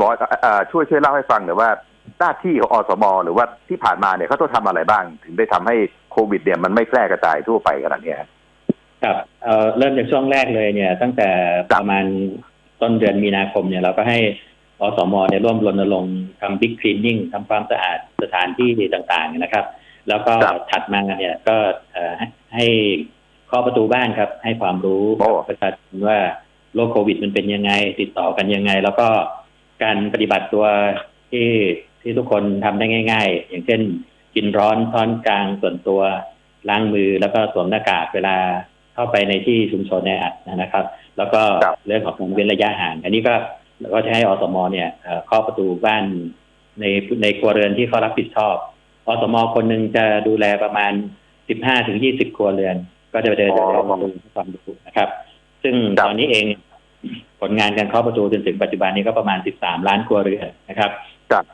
หมอเอ่อช่วยช่วยเล่าให้ฟังหน่อยว่าหน้าที่ของอสมหรือว่าที่ผ่านมาเนี่ยเขาต้องทำอะไรบ้าง ถึงได้ทำให้โควิด เนี่ยมันไม่แพร่กระจายทั่วไปขนาดเนี้ยครับครับเอ่อเริ่มจากช่วงแรกเลยเนี่ย ตั้งแต่ประมาณต้นเดือนมีนาคมเนี่ยเราก็ให้อสมเนี่ยร่วมรณรงค์ทำบิ๊กคลีนนิ่งทำความสะอาดสถานที่ต่างๆนะครับ แล้วก็ครับถัดมาเนี่ยก็เอ่อให้ให้เคาะประตูบ้านครับ ให้ความรู้โอ้กับประชาชนว่าโรคโควิด มันเป็นยังไง ติดต่อกันยังไง แล้วก็ การปฏิบัติตัวที่ที่ทุกคนทำได้ง่าย ๆ อย่างเช่น กินร้อนช้อนกลางส่วนตัวล้างมือแล้วก็สวมหน้ากากเวลาเข้าไปในที่ชุมชนในอัดนะครับ แล้วก็ครับเรื่องของการเว้นระยะห่าง อันนี้ก็ก็จะให้อสมเนี่ยเอ่อเคาะประตูบ้านในในครัวเรือนที่เขารับผิดชอบอสมคนหนึ่งจะดูแลประมาณ15ถึง20ครัวเรือน ก็จะเดินอ๋เดิอนประตูให้ความรู้นะครับ ซึ่งครับตอนนี้เอง ผลงานการเคาะประตูจนถึงปัจจุบันนี้ก็ประมาณ 13 ล้านครัวเรือนนะครับครับ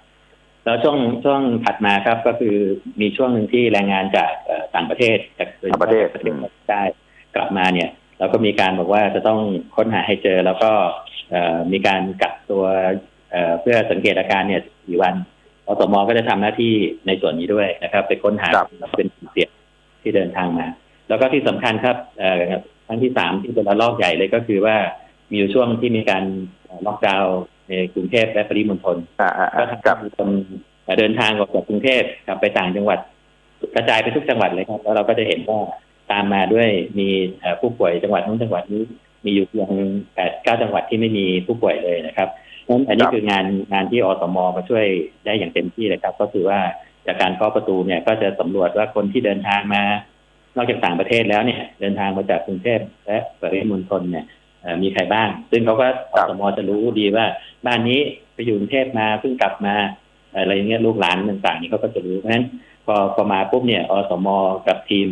แล้วช่วงช่วงถัดมาครับก็คือมีช่วงหนึ่งที่แรงงานจากเอ่อต่างประเทศจากต่างประเทศประเทศได้กลับมาเนี่ยเราก็มีการบอกว่าจะต้องค้นหาให้เจอ แล้วก็เอ่อมีการกักตัวเอ่อเพื่อสังเกตอาการเนี่ยสี่วันอสมก็จะทำหน้าที่ในส่วนนี้ด้วยนะครับ ไปค้นหาครับแล้วเป็นกลุ่มเสี่ยงที่เดินทางมา แล้วก็ที่สำคัญครับเอ่อครั้งที่สามที่เป็นระลอกใหญ่เลยก็คือว่า มีอยู่ช่วงที่มีการล็อกดาวน์ในกรุงเทพและปริมณฑลอ่าอ่าก็อ่าทำครับให้คนเดินทางออกจากกรุงเทพกลับไปต่างจังหวัด กระจายไปทุกจังหวัดเลยครับ แล้วเราก็จะเห็นว่าตามมาด้วยมีเอ่อผู้ป่วยจังหวัดนู้นจังหวัดนี้มีอยู่เพียงแปดเก้าจังหวัดที่ไม่มีผู้ป่วยเลยนะครับนั้นอันนี้ครับคืองานงานที่อสมมาช่วยได้อย่างเต็มที่เลยครับ ก็คือว่าจากการเคาะประตูเนี่ย ก็จะสำรวจว่าคนที่เดินทางมา นอกจากต่างประเทศแล้วเนี่ย เดินทางมาจากกรุงเทพและปริมณฑลเนี่ยเอ่อ มีใครบ้าง ซึ่งเขาก็อสมจะรู้ดีว่า บ้านนี้ไปอยู่กรุงเทพมาเพิ่งกลับมาอะไรอย่างเงี้ยลูกหลานต่างๆนี่เขาก็จะรู้เพราะฉะนั้นพอพอมาปุ๊บเนี่ยอสมกับทีม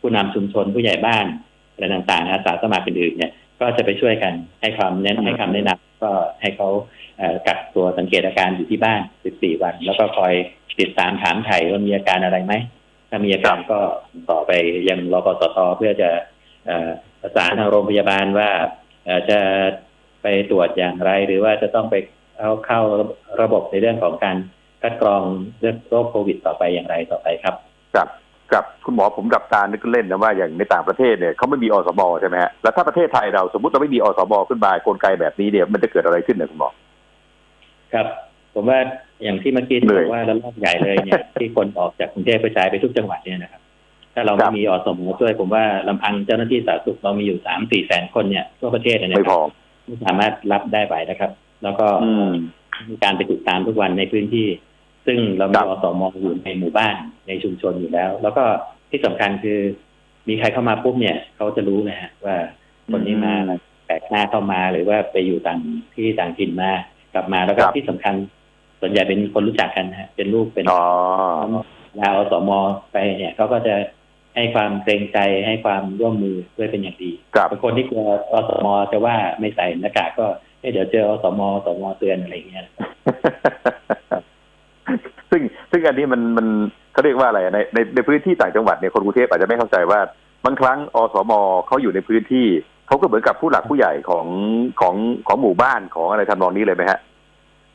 ผู้นำชุมชนผู้ใหญ่บ้านอะไรต่างๆอาสาสมัครอื่นๆเนี่ยก็จะไปช่วยกันให้ความแนะนำให้คำแนะนำก็ให้เขาเอ่อกักตัวสังเกตอาการอยู่ที่บ้าน 14 วัน แล้วก็คอยติดตามถามไถ่ว่ามีอาการอะไรไหม ถ้ามีอาการก็ต่อไปยังรปสตเพื่อจะเอ่อประสานทางโรงพยาบาลว่าเอ่อ จะไปตรวจอย่างไร หรือว่าจะต้องไปเข้าเข้าระบบในเรื่องของการคัดกรองเรื่องโรคโควิดต่อไปอย่างไรต่อไปครับครับครับคุณหมอผมดับตานึกเล่นนะว่าอย่างในต่างประเทศเนี่ยเขาไม่มีอสมใช่ไหมฮะแล้วถ้าประเทศไทยเราสมมติเราไม่มีอสมขึ้นมากลไกแบบนี้เนี่ยมันจะเกิดอะไรขึ้นเนี่ยคุณหมอครับ ผมว่าอย่างที่เมื่อกี้ที่เหนื่บอยอกว่าระลอกใหญ่เลยเนี่ยที่คนออกจากกรุงเทพกระจายไปทุกจังหวัดเนี่ยนะครับ ถ้าเราครัไม่บมีอสมช่วยผมว่าลำพังเจ้าหน้าที่สาธารณสุขเรามีอยู่สามสี่แสนคนเนี่ยทั่วประเทศเนี่ยไม่นะคพรับอไม่สามารถรับได้ไหวนะครับ แล้วก็อืมมีการไปติดตามทุกวันในพื้นที่ ซึ่งเรามีครับอสมอยู่ในหมู่บ้านในชุมชนอยู่แล้ว แล้วก็ที่สำคัญคือ มีใครเข้ามาปุ๊บเนี่ยเขาจะรู้นะฮะว่าคนนี้มาแปลกหน้าเข้ามาหรือว่าไปอยู่ต่างที่ต่างถิ่นมากลับมาแล้วก็ครับที่สำคัญ ส่วนใหญ่เป็นคนรู้จักกันนะฮะเป็นลูกเป็นอ๋อยาอสมไปเนี่ยเขาก็จะ ให้ความเกรงใจให้ความร่วมมือด้วยเป็นอย่างดีครับบางคนที่กลัวอสมจะว่าไม่ใส่หน้ากากก็เอ๊ะเดี๋ยวเจออสมอสมเตือนอะไรอย่างเงี้ย ซึ่งซึ่งอันนี้มันมันเขาเรียกว่าอะไรอะในในในพื้นที่ต่างจังหวัดเนี่ยคนกรุงเทพอาจจะไม่เข้าใจว่าบางครั้งอสมเขาอยู่ในพื้นที่เขาก็เหมือนกับผู้หลักผู้ใหญ่ของของของหมู่บ้านของอะไรทำนองนี้เลยไหมฮะ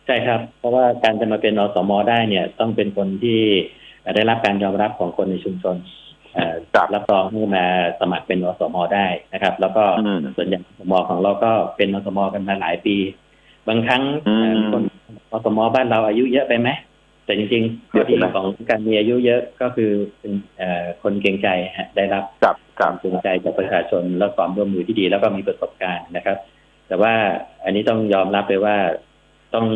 ใช่ครับ เพราะว่าการจะมาเป็นอสมได้เนี่ย ต้องเป็นคนที่ได้รับการยอมรับของคนในชุมชน เอ่อครับรับรองให้มาสมัครเป็นอสมได้นะครับ แล้วก็อืมส่วนใหญ่อสมของเราก็เป็นอสมกันมาหลายปี บางครั้งอืมเอ่อคนอสมบ้านเราอายุเยอะไปไหมแต่จริงๆข้อดีเยอะไปไหมของการมีอายุเยอะก็คือเป็นเอ่อคนเกรงใจฮะได้รับครับคครัวาบมภูมิใจจากประชาชนและความร่วมมือที่ดี แล้วก็มีประสบการณ์นะครับ แต่ว่าอันนี้ต้องยอมรับเลยว่าต้อง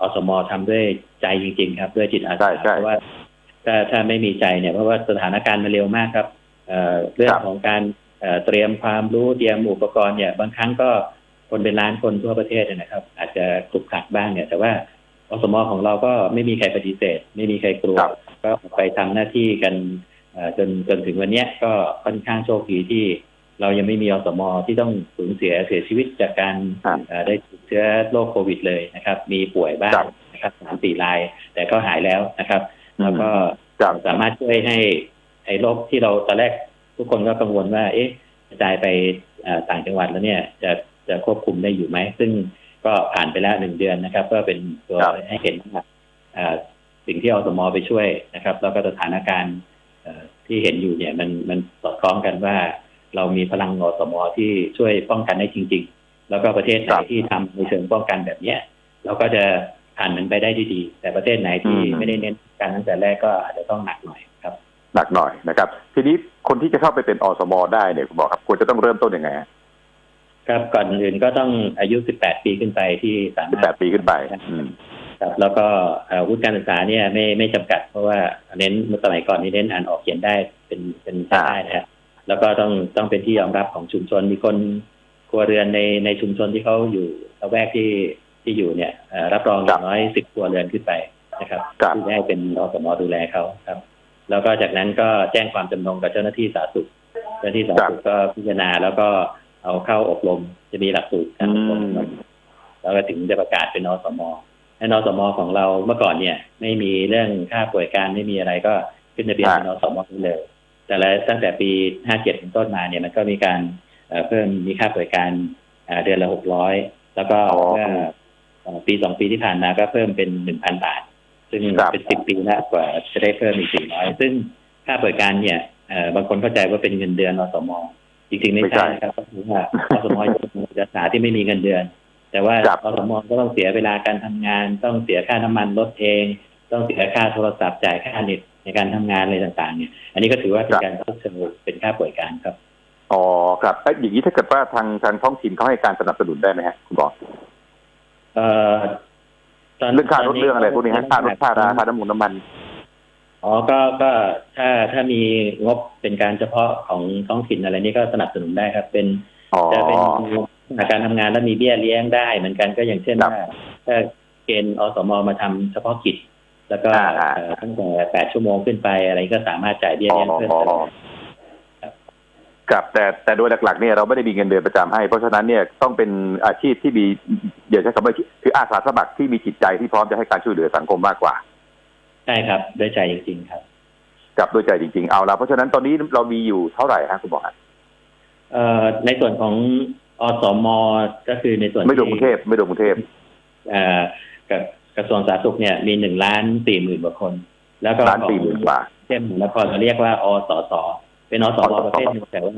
อสมทำด้วยใจจริง ๆ ครับ ด้วยจิตอาใช่สาใช่เพราะว่า ถ้าถ้าไม่มีใจเนี่ยเพราะว่าสถานการณ์มันเร็วมากครับเอ่อเรื่องครับของการเอ่อเตรียมความรู้เตรียมอุปกรณ์เนี่ยบางครั้งก็คนเป็นล้านคนทั่วประเทศเนยนะครับ อาจจะกลุกขลักบ้างเนี่ย แต่ว่าอสมของเราก็ไม่มีใครปฏิเสธ ไม่มีใครกลัวครับก็ไปทำหน้าที่กันเอ่อจนจนถึงวันเนี้ยก็ค่อนข้างโชคดีที่เรายังไม่มีอสมที่ต้องสูญเสียเสียชีวิตจากการครับเอ่อได้ติดเชื้อโรคโควิดเลยนะครับ มีป่วยบ้างครับนะครับสามสี่ราย แต่ก็หายแล้วนะครับ แล้วก็ครับสามารถช่วยให้ไอ้โรคที่เราตอนแรกทุกคนก็กังวลว่า เอ๊ะกระจายไปเอ่อต่างจังหวัดแล้วเนี่ย จะจะควบคุมได้อยู่ไหม ซึ่งก็ผ่านไปแล้วหนึ่งเดือนนะครับ ก็เป็นตัวครับให้เห็นว่าเอ่อสิ่งที่อสมไปช่วยนะครับ แล้วก็สถานการณ์เอ่อที่เห็นอยู่เนี่ย มันมันสอดคล้องกันว่า เรามีพลังอสมที่ช่วยป้องกันได้จริง ๆ แล้วก็ประเทศไหนครับที่ทำในเชิงป้องกันแบบเนี้ย เราก็จะ ผ่านมันไปได้ดีๆแต่ประเทศไหนที่อืมไม่ได้เน้นการตั้งแต่แรกก็อาจจะต้องหนักหน่อยครับ หนักหน่อยนะครับ ทีนี้คนที่จะเข้าไปเป็นอสมได้เนี่ยคุณหมอครับควรจะต้องเริ่มต้นยังไงฮะครับก่อนอื่นก็ต้องอายุ 18 ปีขึ้นไปที่สามารถแปดปีขึ้นไปอืมครับแล้วก็เอ่อวุฒิการศึกษาเนี่ยไม่ไม่จำกัด เพราะว่าเน้นเมื่อสมัยก่อนนี่เน้นอ่านออกเขียนได้เป็นเป็นใช้ได้นะฮะแล้วก็ต้องต้องเป็นที่ยอมรับของชุมชนมีคนครัวเรือนในในชุมชนที่เขาอยู่ละแวกที่ ที่อยู่เนี่ยเอ่อรับรองอย่างน้อยสิบครัวเรือนขึ้นไปนะครับครับที่ได้เป็นอสมดูแลเขาครับ แล้วก็จากนั้นก็แจ้งความจำนงกับเจ้าหน้าที่สาธารณสุข เจ้าหน้าที่สาธารณสุขก็พิจารณาแล้วก็เอาเข้าอบรมจะมีหลักสูตรการอบรมอืมแล้วก็ถึงจะประกาศเป็นอสมและนสมของเราเมื่อก่อนเนี่ย ไม่มีเรื่องค่าป่วยการไม่มีอะไรก็ขึ้นทะเบียนเป็นอสมได้เลย แต่ละตั้งแต่ปี 57เป็นต้นมาเนี่ยมันก็มีการเอ่อเพิ่มมีค่าป่วยการเอ่อเดือนละ600แล้วก็อ๋อเมื่อเอ่อ ปีสองปีที่ผ่านมาก็เพิ่มเป็น1,000บาท ซึ่งครับเป็นสิบปีแล้วกว่าจะได้เพิ่มอีก400ซึ่งค่าป่วยการเนี่ยเอ่อบางคนเข้าใจว่าเป็นเงินเดือนอสมจริงๆไม่ไม่ใช่ใช่นะครับก็คือว่าอสมเป็นศึกษาที่ไม่มีเงินเดือน แต่ว่าครับอสมก็ต้องเสียเวลาการทำงาน ต้องเสียค่าน้ำมันรถเอง ต้องเสียค่าโทรศัพท์จ่ายค่าเน็ตในการทำงานอะไรต่างๆ เนี่ย อันนี้ก็ถือว่าเป็นการชดเชยเป็นค่าป่วยการครับอ๋อครับเอ้ยอย่างนี้ถ้าเกิดว่าทางทางท้องถิ่นเขาให้การสนับสนุนได้ไหมฮะคุณหมอ เอ่อตนเรื่องค่ารถตนนี้เรื่องอะไรพวกนี้ฮะค่ารถค่าราค่าน้ำมันน้ำมันอ๋อก็ก็ถ้าถ้ามีงบเป็นการเฉพาะของท้องถิ่นอะไรนี่ก็สนับสนุนได้ครับ เป็นอ๋อจะเป็นการทำงานแล้วมีเบี้ยเลี้ยงได้เหมือนกันก็อย่างเช่นครับว่าถ้าเกณฑ์อสมมาทำเฉพาะกิจ แล้วก็อ่าอ่าเอ่อตั้งแต่แปดชั่วโมงขึ้นไปอะไรก็สามารถจ่ายเบี้ยอ๋อเลี้ยงเพิ่มอ๋อเติม ครับแต่แต่โดยหลักๆเนี่ยเราไม่ได้มีเงินเดือนประจำให้ เพราะฉะนั้นเนี่ยต้องเป็นอาชีพที่มีเดี๋ยวใช้คำว่าคืออาสาสมัครที่มีจิตใจที่พร้อมจะให้การช่วยเหลือสังคมมากกว่าใช่ครับด้วยใจจริงๆครับกับด้วยใจจริงๆเอาละเพราะฉะนั้นตอนนี้เรามีอยู่เท่าไหร่ฮะคุณหมอฮะเอ่อในส่วนของอสมก็คือในส่วนไม่รวมกที่รุงเทพไม่รวมกรุงเทพเอ่อกับกระทรวงสาธารณสุขเนี่ยมีหนึ่งล้านสี่หมื่นกว่าคน แล้วก็ล้านสี่หมื่นกว่าเช่นนครเราเรียกว่าอสส เป็นอสมอสสประเภทหนึงแต่ว่า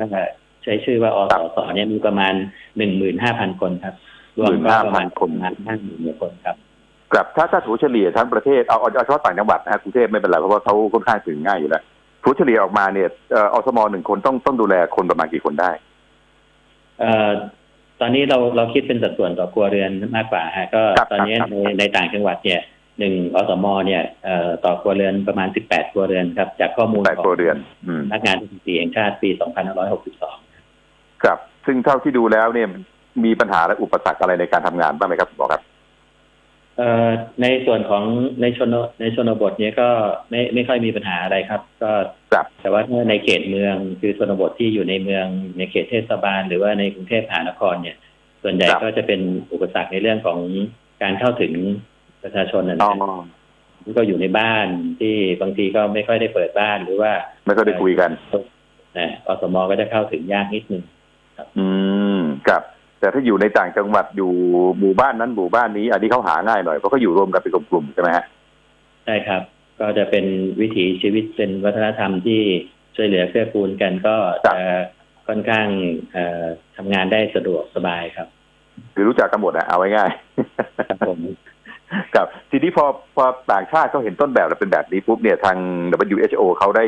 ใช้ชื่อว่าอสสเนี่ยมีประมาณหนึ่งหมื่นห้าพันคนครับ รวมก็ประมาณ15,000คนห้าหมื่นคนครับครับถ้าถ้าถัวเฉลี่ยทั้งประเทศเอาเอาเอาเฉพาะต่างจังหวัดนะฮะกรุงเทพไม่เป็นไรเพราะว่าเขาค่อนข้างถึงง่ายอยู่แล้วถัวเฉลี่ยออกมาเนี่ยเอ่ออสมหนึ่งคนต้องต้องดูแลคนประมาณกี่คนได้ เอ่อตอนนี้เราเราคิดเป็นสัดส่วนต่อครัวเรือนมากกว่าฮะก็ครับตอนนี้ครับในในต่างจังหวัดเนี่ย หนึ่งอสมเนี่ยเอ่อต่อครัวเรือนประมาณสิบแปดครัวเรือนครับ จากข้อมูลแปดของครัวเรือนอืมนักงานสถิติแห่งชาติปี 2562 ครับ ซึ่งเท่าที่ดูแล้วเนี่ยมีปัญหาและอุปสรรคอะไรในการทำงานบ้างไหมครับคุณหมอครับเอ่อในส่วนของในชนในชนบทเนี้ยก็ไม่ไม่ค่อยมีปัญหาอะไรครับ ก็ครับแต่ว่าถ้าในเขตเมืองคือชนบทที่อยู่ในเมืองในเขตเทศบาล หรือว่าในกรุงเทพมหานครเนี่ย ส่วนใหญ่ครับก็จะเป็นอุปสรรคในเรื่องของการเข้าถึง ประชาชนนะอ๋อนะที่ก็อยู่ในบ้านที่บางทีก็ไม่ค่อยได้เปิดบ้านหรือว่า ไม่ค่อยได้คุยกันนะอสมก็จะเข้าถึงยากนิดนึงอืมครับแต่ถ้าอยู่ในต่างจังหวัดอยู่หมู่บ้านนั้นหมู่บ้านนี้ อันนี้เขาหาง่ายหน่อยเพราะเขาอยู่รวมกันเป็นกลุ่มๆใช่ไหมฮะใช่ครับ ก็จะเป็นวิถีชีวิตเป็นวัฒนธรรมที่ช่วยเหลือเกื้อกูลกันก็จะค่อนข้างเอ่อทำงานได้สะดวกสบายครับ คือรู้จักกันหมดอะเอาไว้ง่ายครับผม ครับทีนี้พอพอต่างชาติเขาเห็นต้นแบบแล้วเป็นแบบนี้ปุ๊บเนี่ยทาง WHO เขาได้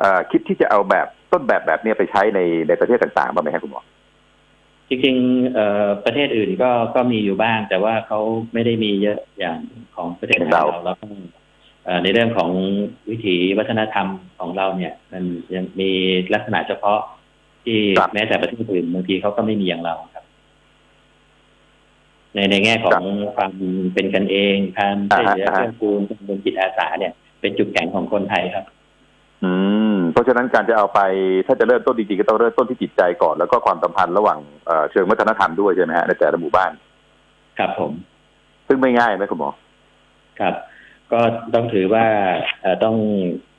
เอ่อคิดที่จะเอาแบบต้นแบบแบบเนี้ยไปใช้ในในประเทศต่างๆบ้างไหมครับคุณหมอจริงๆเอ่อประเทศอื่นก็ก็มีอยู่บ้าง แต่ว่าเขาไม่ได้มีเยอะอย่างของประเทศไทยเราเราแล้วก็เอ่อในเรื่องของวิถีวัฒนธรรมของเราเนี่ย มันยังมีลักษณะเฉพาะที่แม้แต่ประเทศอื่นบางทีเขาก็ไม่มีอย่างเราครับ ในในแง่ของความเป็นกันเองการช่วยเหลือเพื่อนคูณการเป็นจิตอาสาเนี่ย เป็นจุดแข็งของคนไทยครับ อืม เพราะฉะนั้นการจะเอาไปถ้าจะเริ่มต้นจริงๆก็ต้องเริ่มต้นที่จิตใจก่อน แล้วก็ความสัมพันธ์ระหว่างเอ่อเชิงวัฒนธรรมด้วยใช่ไหมฮะในแต่ละหมู่บ้าน ครับผม ซึ่งไม่ง่ายไหมคุณหมอครับ ก็ต้องถือว่าเอ่อต้อง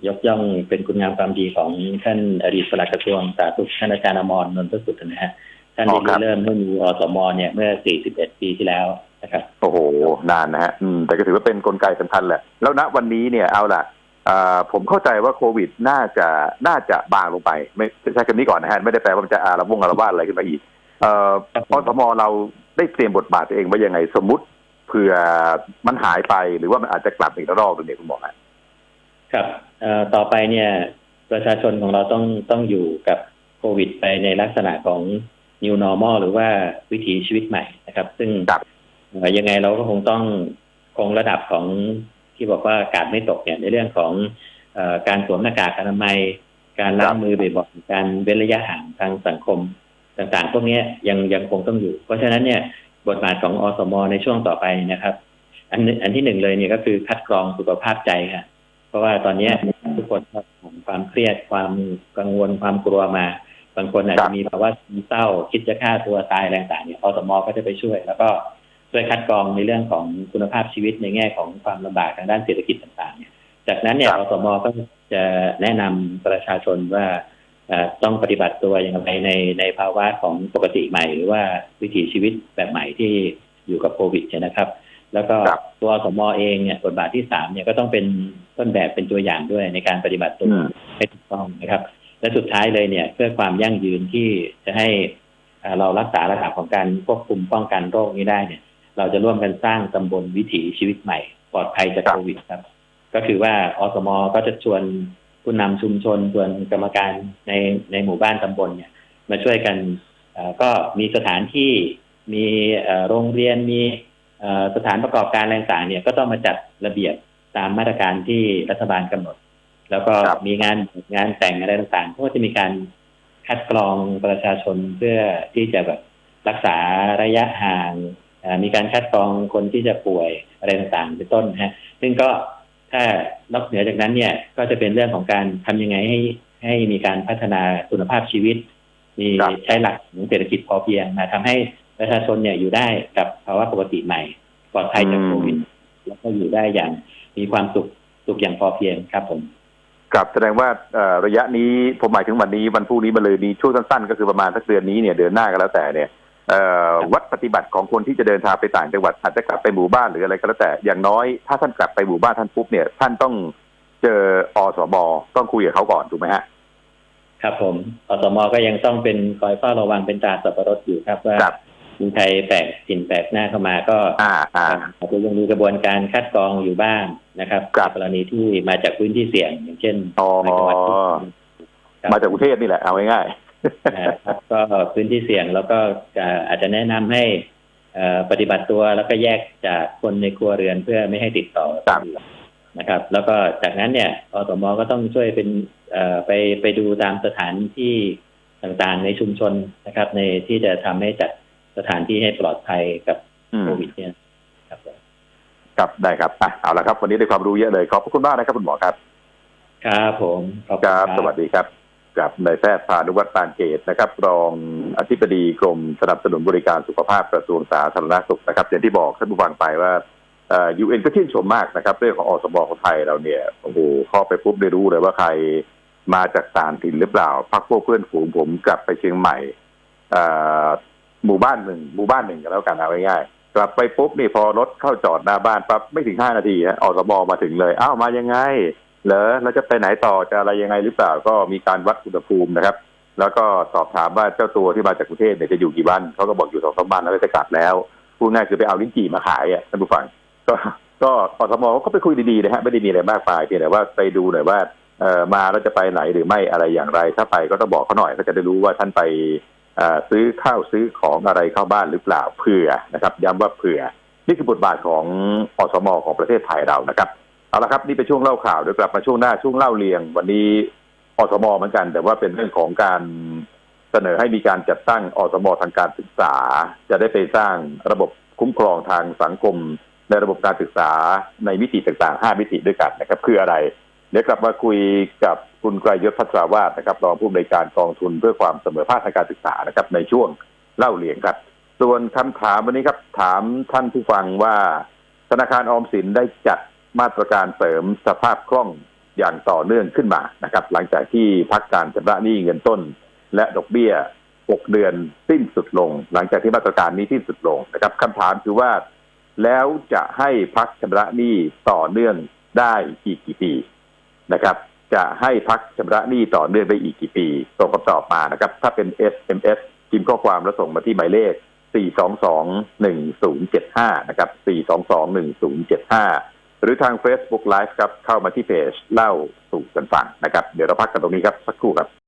ยกย่องเป็นคุณงามความดีของท่านอดีตปลัดกระทรวงสาธารณสุขท่านอาจารย์อมรนนทสุทธิ์นะฮะ ท่านอ๋ได้อครับเริ่มเมื่อมีอสมเนี่ยเมื่อ 41 ปีที่แล้วนะครับโอ้โห นานนะฮะอืมแต่ก็ถือว่าเป็นกลไกสำคัญแหละ แล้วณวันนี้เนี่ยเอาล่ะอ่าผมเข้าใจว่าโควิดน่าจะน่าจะบางลงไป ไม่ใช้คำนี้ก่อนนะฮะ ไม่ได้แปลว่ามันจะอาระวงอาระวาดอะไรขึ้นมาอีกเอ่อครับอสมเราได้เตรียมบทบาทตัวเองไว้ยังไงสมมติเผื่อมันหายไปหรือว่ามันอาจจะกลับอีกระรอบหนึงเนี่ยคุณหมอฮะครับเอ่อต่อไปเนี่ยประชาชนของเราต้องต้องอยู่กับโควิดไปในลักษณะของ new normal หรือว่าวิถีชีวิตใหม่นะครับ ซึ่งครับเอ่อยังไงเราก็คงต้องคงระดับของที่บอกว่าการไม่ตกเนี่ยในเรื่องของเออการสวมหน้ากากอนามัย การล้างมือบ่อยๆการเว้นระยะห่างทางสังคมต่างๆ พวกเนี้ยยังยังคงต้องอยู่ เพราะฉะนั้นเนี่ยบทบาทของอสมในช่วงต่อไปนะครับ อันหนึ่งอันที่หนึ่งเลยเนี่ยก็คือคัดกรองสุขภาพใจค่ะ เพราะว่าตอนเนี้ยทุกคนก็ผ่านความเครียดความกังวลความกลัวมา บางคนอาจครัจะบมีภาวะซึมเศร้าคิดจะฆ่าตัวตายอะไรต่างๆเนี่ยอสมก็จะไปช่วย แล้วก็ช่วยคัดกรองในเรื่องของคุณภาพชีวิตในแง่ของความลำบากทางด้านเศรษฐกิจต่างๆเนี่ยจากนั้นเนี่ยครัอบสมก็จะแนะนำประชาชนว่าเอ่อต้องปฏิบัติตัวอย่างไรในในภาวะของปกติใหม่ หรือว่าวิถีชีวิตแบบใหม่ที่อยู่กับโควิดเนี่ยนะครับ แล้วก็ครับตัวอสมเองเนี่ยบทบาทที่สามเนี่ยก็ต้องเป็นต้นแบบเป็นตัวอย่างด้วยในการปฏิบัติตัวอืมให้ถูกต้องนะครับ และสุดท้ายเลยเนี่ย เพื่อความยั่งยืนที่จะให้เรารักษาระดับของการควบคุมป้องกันโรคนี้ได้เนี่ย เราจะร่วมกันสร้างตำบลวิถีชีวิตใหม่ ปลอดภัยจากโควิดครับ ก็คือว่าอสมก็จะชวนผู้นำชุมชนชวนกรรมการในในหมู่บ้านตำบลเนี่ย มาช่วยกันก็มีสถานที่มีโรงเรียนมีสถานประกอบการอะไรต่างๆเนี่ยก็ต้องมาจัดระเบียบตามมาตรการที่รัฐบาลกำหนด แล้วก็ครับมีงานงานแต่งอะไรต่างๆก็จะมีการคัดกรองประชาชนเพื่อที่จะแบบรักษาระยะห่างเอ่อมีการคัดกรองคนที่จะป่วยอะไรต่างๆเป็นต้นนะฮะ ซึ่งก็ถ้านอกเหนือจากนั้นเนี่ยก็จะเป็นเรื่องของการทำยังไงให้ให้มีการพัฒนาคุณภาพชีวิต มีครับใช้หลักของเศรษฐกิจพอเพียงมาทำให้ประชาชนเนี่ยอยู่ได้กับภาวะปกติใหม่ปลอดภัยจากโควิดแล้วก็อยู่ได้อย่างมีความสุขสุขอย่างพอเพียงครับผม ครับแสดงว่าเอ่อระยะนี้ผมหมายถึงวันนี้วันพรุ่งนี้มาเลยนี้ช่วงสั้นๆ ก็คือประมาณสักเดือนนี้เนี่ยเดือนหน้าก็แล้วแต่เนี่ยเอ่อครับวัดปฏิบัติของคนที่จะเดินทางไปต่างจังหวัดอาจจะกลับไปหมู่บ้านหรืออะไรก็แล้วแต่อย่างน้อยถ้าท่านกลับไปหมู่บ้านท่านปุ๊บเนี่ย ท่านต้องเจออสบต้องคุยกับเขาก่อนถูกไหมฮะครับผมอสมก็ยังต้องเป็นคอยเฝ้าระวังเป็นตราสับปะรดอยู่ครับว่าครับ มีใครแปลกถิ่นแปลกหน้าเข้ามาก็อ่าอ่าอาจจะยังมีกระบวนการคัดกรองอยู่บ้างนะครับครับในกรณีที่มาจากพื้นที่เสี่ยง อย่างเช่นอ๋อในจังหวัดที่ครับมาจากกรุงเทพนี่แหละเอาง่ายนะครับก็พื้นที่เสี่ยงแล้วก็จะอาจจะแนะนำให้เอ่อปฏิบัติตัวแล้วก็แยกจากคนในครัวเรือนเพื่อไม่ให้ติดต่อครับนะครับ แล้วก็จากนั้นเนี่ยอสมก็ต้องช่วยเป็นเอ่อไปไปดูตามสถานที่ต่างๆในชุมชนนะครับ ในที่จะทำให้จัด สถานที่ให้ปลอดภัยกับๆอืมโควิดเนี่ยครับผมครับได้ครับอะเอาละครับ วันนี้ได้ความรู้เยอะเลยขอบพระคุณมากนะครับคุณหมอครับ ครับผมขอบคคุณรับสวัสดีครับกับนายแพทย์พานุวัฒน์ปานเกตนะครับ รองอธิบดีกรมสนับสนุนบริการสุขภาพกระทรวงสาธารณสุขนะครับอย่างที่บอกท่านผู้ฟังไปว่าเอ่อยูเอ็นก็ชื่นชมมากนะครับ เรื่องของอสมของไทยเราเนี่ยโอ้โหเข้าไปปุ๊บได้รู้เลยว่าใครมาจากต่างถิ่นหรือเปล่าพักพวกเพื่อนฝูงผมกลับไปเชียงใหม่เอ่อ หมู่บ้านหนึ่งหมู่บ้านหนึ่งก็แล้วกันเอาง่ายๆกลับไปปุ๊บนี่พอรถเข้าจอดหน้าบ้านปั๊บไม่ถึงห้านาทีฮะอสมมาถึงเลยอ้าวมายังไงเหรอเราจะไปไหนต่อจะอะไรยังไงหรือเปล่าก็มีการวัดอุณหภูมินะครับ แล้วก็สอบถามว่าเจ้าตัวที่มาจากกรุงเทพเนี่ยจะอยู่กี่วันเขาก็บอกอยู่สองสามวันแล้วก็จะกลับแล้วพูดง่ายคือไปเอาลิ้นจี่มาขายอะท่านผู้ฟังก็ก็อสมเขาก็ไปคุยดีๆนะฮะไม่ได้มีอะไรมากมายเพียงแต่ว่าไปดูหน่อยว่าเออมาแล้วจะไปไหนหรือไม่อะไรอย่างไร ถ้าไปก็ต้องบอกเขาหน่อยเขาจะได้รู้ว่าท่านไป ซื้อข้าวซื้อของอะไรเข้าบ้านหรือเปล่าเผื่อนะครับ ย้ำว่าเผื่อ นี่คือบทบาทของอสมของประเทศไทยเรานะครับเอาละครับนี่เป็นช่วงเล่าข่าวเดี๋ยวกลับมาช่วงหน้าช่วงเล่าเรียง วันนี้อสมเหมือนกัน แต่ว่าเป็นเรื่องของการเสนอให้มีการจัดตั้งอสมทางการศึกษา จะได้ไปสร้างระบบคุ้มครองทางสังคม ในระบบการศึกษาในมิติต่างๆ 5 มิติด้วยกันนะครับ คืออะไร เดี๋ยวกลับมาคุยกับคุณไกรยศพัชราวาสนะครับรองผู้อำนวยการกองทุนเพื่อความเสมอภาคทางการศึกษานะครับในช่วงเล่าเรียงครับ ส่วนคำถามวันนี้ครับถามท่านผู้ฟังว่า ธนาคารออมสินได้จัดมาตรการเสริมสภาพคล่องอย่างต่อเนื่องขึ้นมานะครับ หลังจากที่พักการชำระหนี้เงินต้น และดอกเบี้ย 6 เดือนสิ้นสุดลง หลังจากที่มาตรการนี้สิ้นสุดลงนะครับคำถามคือว่า แล้วจะให้พักชำระหนี้ต่อเนื่องได้อีกกี่ปี นะครับ จะให้พักชำระหนี้ต่อเนื่องไปอีกกี่ปีส่งคำตอบมานะครับ ถ้าเป็น SMS พิมพ์ข้อความแล้วส่งมาที่หมายเลข 4221075 นะครับ 4221075 หรือทาง Facebook Live ครับ เข้ามาที่เพจเล่าสู่กันฟังนะครับ เดี๋ยวเราพักกันตรงนี้ครับ สักครู่ครับ